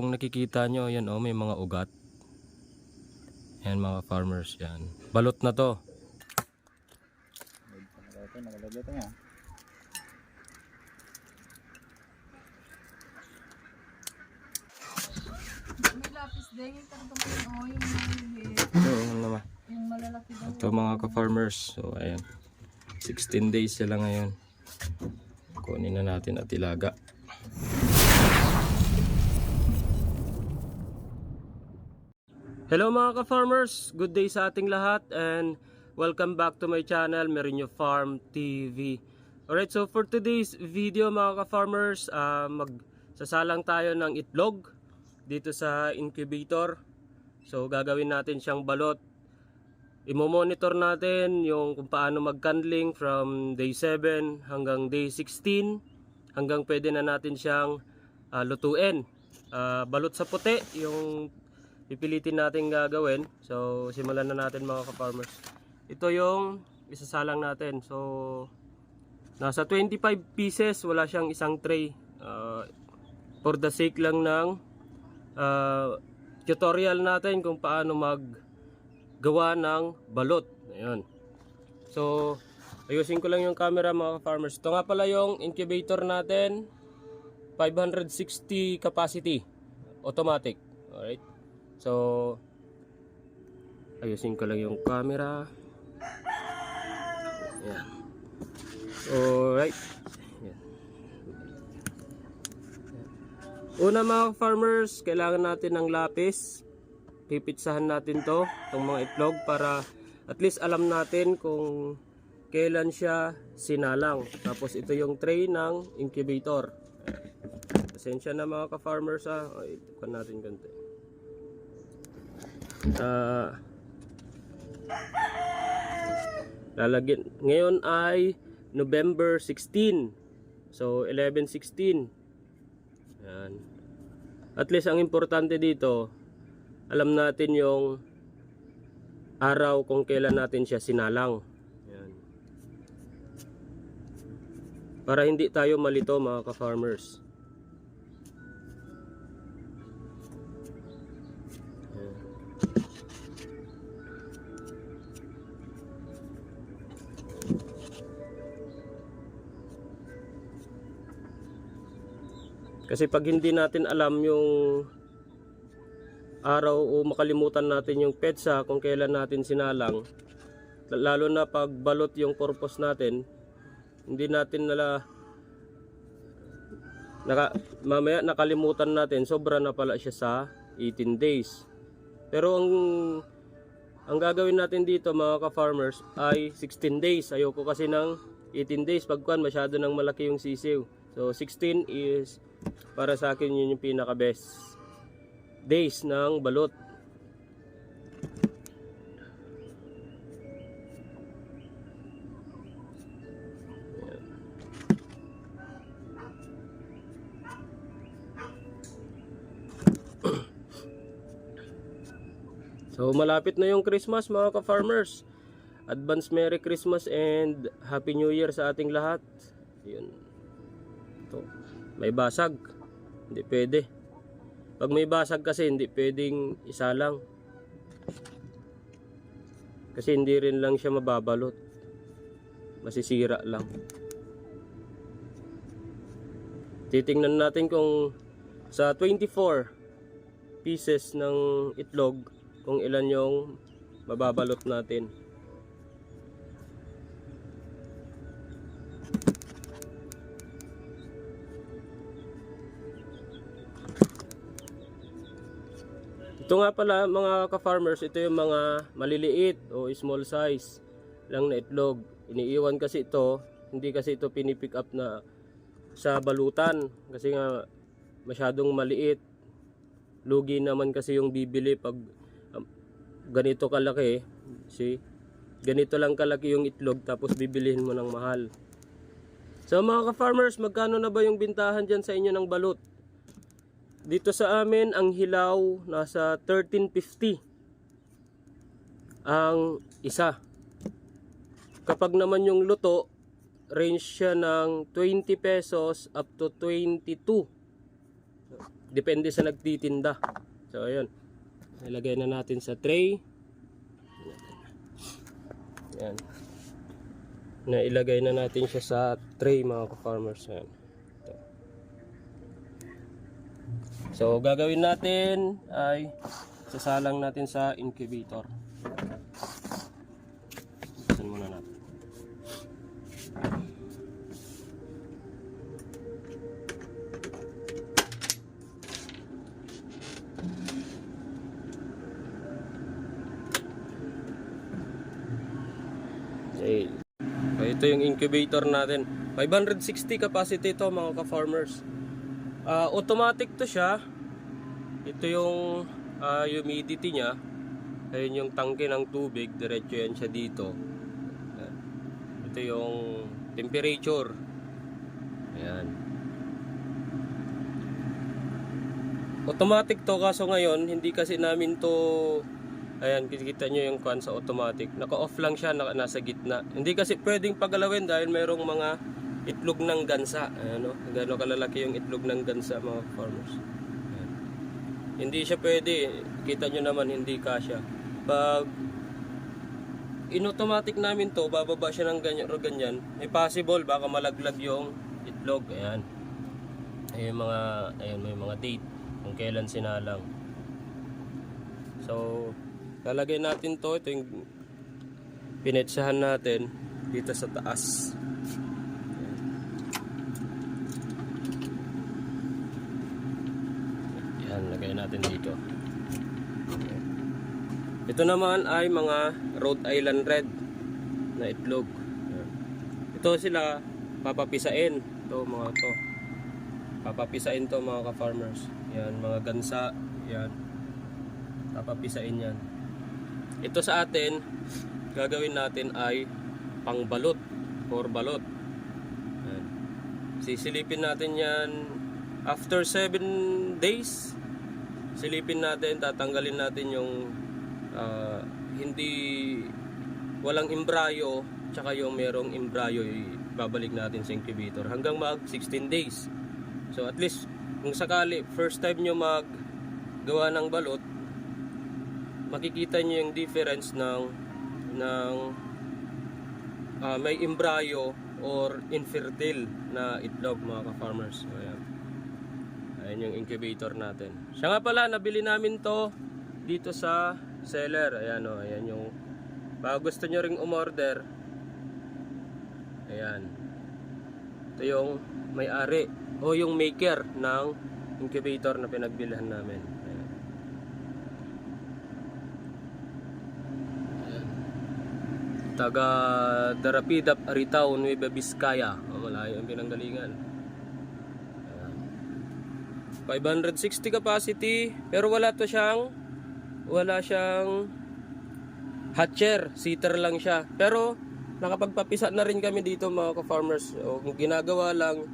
Kung nakikita nyo, yan oh, may mga ugat. Yan mga farmers yan. Balot na to. Ito, mga ka-farmers. So, ayan. 16 days sila ngayon. Kunin na natin at ilaga. Hello mga ka-farmers! Good day sa ating lahat and welcome back to my channel, Merinyo Farm TV. Alright, so for today's video mga ka-farmers, ah, magsasalang tayo ng itlog dito sa incubator. So gagawin natin siyang balot Imo-monitor natin yung kung paano mag-candling from day 7 hanggang day 16 hanggang pwede na natin siyang ah, lutuin. Ah, balot sa puti yung pipilitin natin gagawin. So simulan na natin mga ka-farmers. Ito yung isasalang natin. So nasa 25 pieces, wala siyang isang tray. Ah, for the sake lang ng ah, tutorial natin kung paano mag gawa ng balot. Ayan. So, ayusin ko lang yung camera mga farmers. Ito nga pala yung incubator natin. 560 capacity. Automatic. Alright. So, ayusin ko lang yung camera. Ayan. Alright. Ayan. Una mga farmers, kailangan natin ng lapis pipitsahan natin to itong mga itlog para at least alam natin kung kailan siya sinalang tapos ito yung tray ng incubator pasensya na mga ka-farmers ha o, itukan natin ganito Ah lalagyan ngayon ay November 16 so 11-16 yan at least ang importante dito alam natin yung araw kung kailan natin siya sinalang. Yan. Para hindi tayo malito mga ka-farmers. Kasi pag hindi natin alam yung araw o makalimutan natin yung petsa kung kailan natin sinalang lalo na pag balot yung purpose natin hindi natin nala naka, mamaya nakalimutan natin sobra na pala siya sa 18 days. Pero ang ang gagawin natin dito mga ka-farmers ay 16 days. Ayoko kasi ng 18 days. Pagkuan masyado nang malaki yung sisiw. So 16 is para sa akin yun yung pinaka best days ng balot. So malapit na yung Christmas mga ka-farmers. Advance Merry Christmas and Happy New Year sa ating lahat. Yun. May basag. Hindi pwede. Pag may basag kasi hindi pwedeng isa lang. Kasi hindi rin lang siya mababalot. Masisira lang. Titingnan natin kung sa 24 pieces ng itlog kung ilan yung mababalot natin. Ito nga pala mga ka-farmers, ito yung mga maliliit o small size lang na itlog. Iniiwan kasi ito, hindi kasi ito pinipick up na sa balutan kasi nga masyadong maliit. Lugi naman kasi yung bibili pag um, ganito kalaki. See? Ganito lang kalaki yung itlog tapos bibilihin mo ng mahal. So mga ka-farmers, magkano na ba yung bintahan dyan sa inyo ng balut? Dito sa amin, ang hilaw nasa 13.50 ang isa. Kapag naman yung luto, range siya ng 20 pesos up to 22. depende sa nagtitinda. So ayun. Ilagay na natin sa tray. Yan. Na ilagay na natin siya sa tray mga ka-farmers. Yan. So gagawin natin ay sasalang natin sa incubator. Buksan muna natin. Okay. So, ito yung incubator natin. 560 capacity ito mga ka-farmers. Ah, automatic to siya. Ito yung ah, humidity niya. Ayun yung tangke ng tubig. Diretso yan siya dito. Ito yung temperature. Ayan. Automatic to kaso ngayon hindi kasi namin to Ayan, kita nyo yung kwan sa automatic. Naka-off lang siya, naka, nasa gitna. Hindi kasi pwedeng pagalawin dahil mayroong mga itlog ng gansa. Ayan, no? Gano'n kalalaki yung itlog ng gansa, mga farmers. Ayan. Hindi siya pwede. Kita nyo naman, hindi kasya. Pag in-automatic namin to, bababa siya ng ganyan, o ganyan. May possible, baka malaglag yung itlog. Ayan. Ayun yung mga, ayun, may mga date kung kailan sinalang. So, lalagay natin to. Ito yung pinetsahan natin dito sa taas. Yan, lagay natin dito. Ito naman ay mga Rhode Island Red na itlog. Ito sila papapisain. Ito mga to. Papapisain to mga ka-farmers. Yan, mga gansa. Yan. Papapisain yan. Ito sa atin, gagawin natin ay pangbalot or balot. Yan. Sisilipin natin yan after 7 days. Silipin natin, tatanggalin natin yung ah, hindi walang imbrayo tsaka yung merong imbrayo babalik natin sa incubator hanggang mag 16 days. So at least kung sakali first time nyo mag gawa ng balot makikita nyo yung difference ng ng ah, may imbrayo or infertile na itlog mga ka-farmers. So, ayan. Ayan yung incubator natin. Siya nga pala, nabili namin to dito sa seller. Ayan o, ayan yung baka gusto nyo ring umorder. Ayan. Ito yung may-ari o yung maker ng incubator na pinagbilhan namin. Ayan. Taga Darapidap, Aritao, Nueva Vizcaya. O, malayo ang pinanggalingan. Ayan. 560 capacity pero wala to siyang wala siyang hatcher, seater lang siya. Pero nakapagpapisa na rin kami dito mga ka-farmers. O, ginagawa lang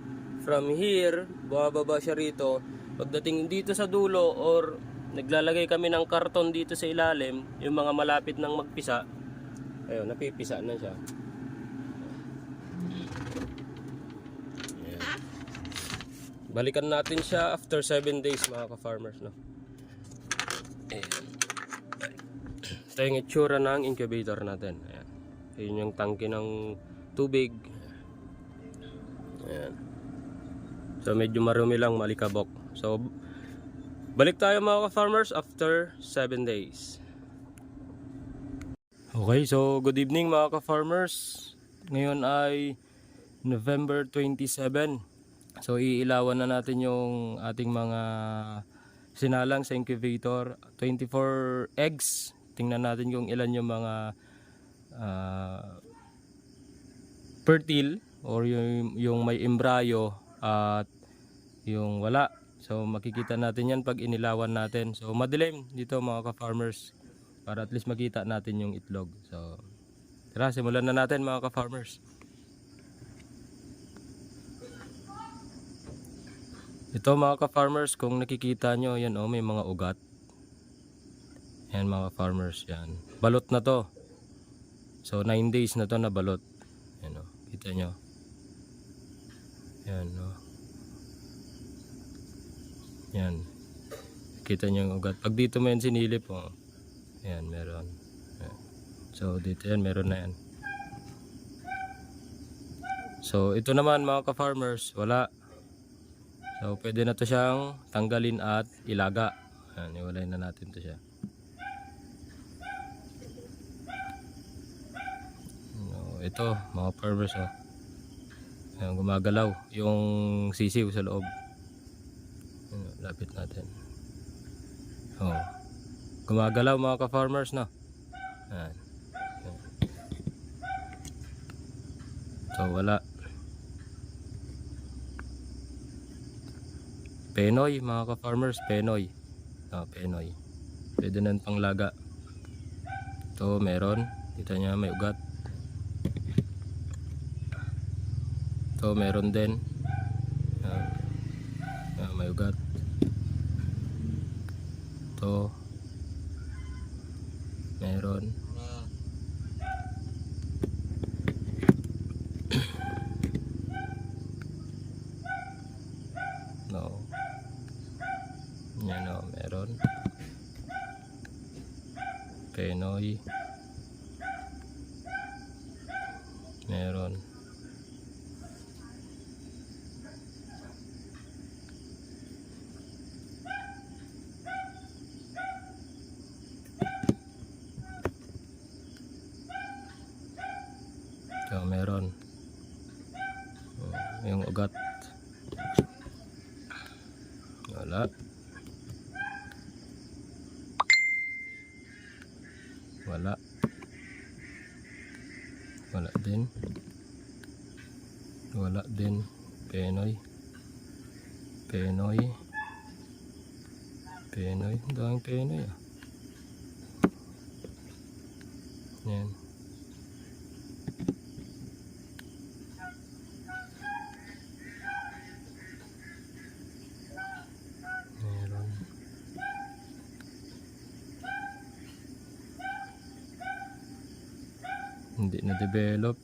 from here, bababa siya rito. Pagdating dito sa dulo or naglalagay kami ng karton dito sa ilalim, yung mga malapit ng magpisa, ayun, napipisa na siya. Ayan. Balikan natin siya after 7 days mga ka-farmers. No? Ayan. Ito yung itsura ng incubator natin. Ayan. Yun yung tangke ng tubig. Ayan. So medyo marumi lang malikabok. So balik tayo mga ka-farmers after 7 days. Okay, so good evening mga ka-farmers. Ngayon ay November 27. So iilawan na natin yung ating mga sinalang sa incubator. 24 eggs. Tingnan natin kung ilan yung mga ah, fertile or yung, yung may embryo at yung wala. So makikita natin yan pag inilawan natin. So madilim dito mga ka-farmers para at least makita natin yung itlog. So tara, simulan na natin mga ka-farmers. Ito mga ka-farmers, kung nakikita nyo, yan oh, may mga ugat. Yan mga farmers, yan. Balot na to. So 9 days na to na balot. Yan oh, kita nyo. Yan oh. Yan. Kita niyo yung ugat. Pag dito mo yan sinilip, oh. Yan, meron. Yan. So, dito yan, meron na yan. So, ito naman mga ka-farmers, wala. So, pwede na to siyang tanggalin at ilaga. Yan, iwalay na natin to siya. No, ito, mga farmers, oh. Ayan, gumagalaw yung sisiw sa loob. Ayan, lapit natin. Oh. Gumagalaw mga ka-farmers, no? Ayan. Ayan. So, wala. Penoy, mga ka-farmers, Penoy. Oh, Penoy. Pwede na panglaga. Ito, meron. Kita niya, may ugat. Ito, meron din. Ayan. Ayan, may ugat. Ito. Meron. No. Yan o, meron. Penoy. Meron. Ito, meron. Oh, yung ugat. Wala. Wala din. Wala din. Penoy. Penoy. Penoy. Daming penoy ah. Yan. Hindi na develop.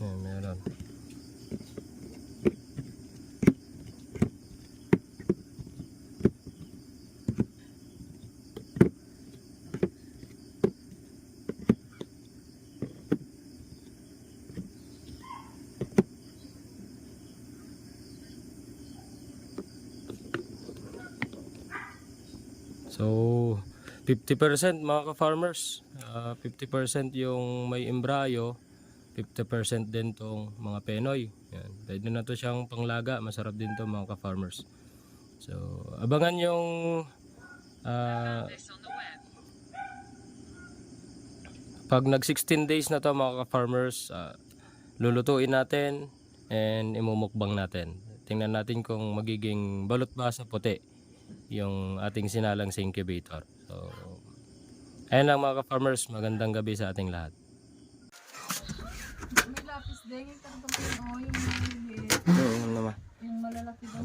Yan, meron. So, 50% mga ka-farmers. Ah, 50% yung may embryo, 50% din tong mga penoy. Yan. Pwede na to siyang panglaga. Masarap din to mga ka-farmers. So, abangan yung ah, pag nag 16 days na to mga ka-farmers, ah, lulutuin natin and imumukbang natin. Tingnan natin kung magiging balot ba sa puti yung ating sinalang sa incubator. So, ayan lang mga ka-farmers, magandang gabi sa ating lahat.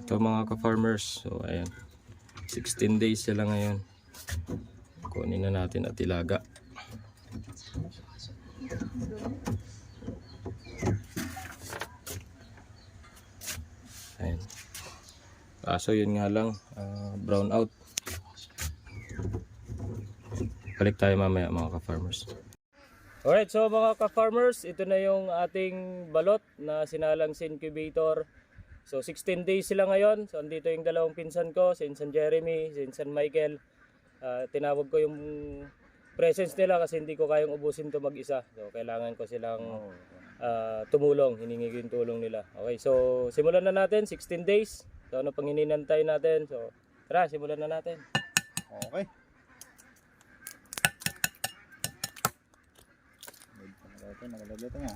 Ito mga ka-farmers, so ayan. 16 days sila ngayon. Kunin na natin at ilaga. Ayan. Kaso yun nga lang, ah, brown out. Balik tayo mamaya mga ka-farmers. Alright, so mga ka-farmers, ito na yung ating balot na sinalang sa incubator. So 16 days sila ngayon. So andito yung dalawang pinsan ko, si Insan Jeremy, si Insan Michael. Ah, tinawag ko yung presence nila kasi hindi ko kayang ubusin to mag-isa. So kailangan ko silang ah, tumulong, hiningi ko yung tulong nila. Okay, so simulan na natin, 16 days. So ano pang hininantay natin? So tara, simulan na natin. Okay. Ito, nakalagay ito nga.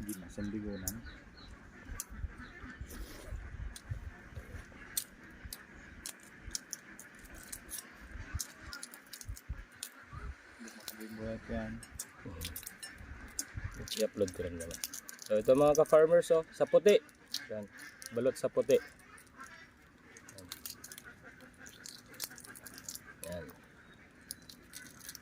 Hindi na, sandigo na. Yan. Hmm. I-upload ko rin naman. So ito mga ka-farmers oh, sa puti. Yan. Balot sa puti. Yan.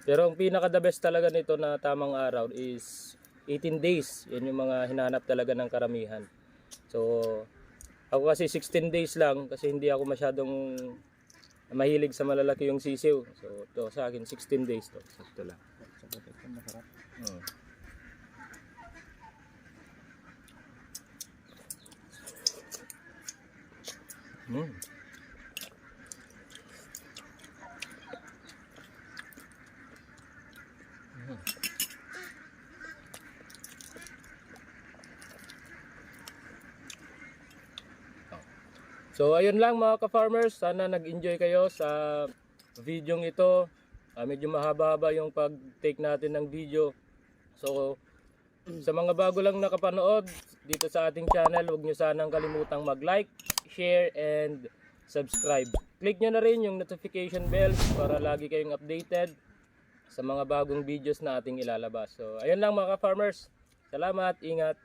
Pero ang pinaka the best talaga nito na tamang araw is 18 days. Yan yung mga hinahanap talaga ng karamihan. So ako kasi 16 days lang kasi hindi ako masyadong mahilig sa malalaki yung sisiw. So to sa akin 16 days to. Sakto lang. Sa putik ito, masarap. Mm. Mm. So ayun lang mga ka-farmers, sana nag-enjoy kayo sa video ito. Ah, medyo mahaba-haba yung pag-take natin ng video. So sa mga bago lang nakapanood dito sa ating channel, huwag nyo sanang kalimutang mag-like, share, and subscribe. Click nyo na rin yung notification bell para lagi kayong updated sa mga bagong videos na ating ilalabas. So ayun lang mga ka-farmers. Salamat, ingat.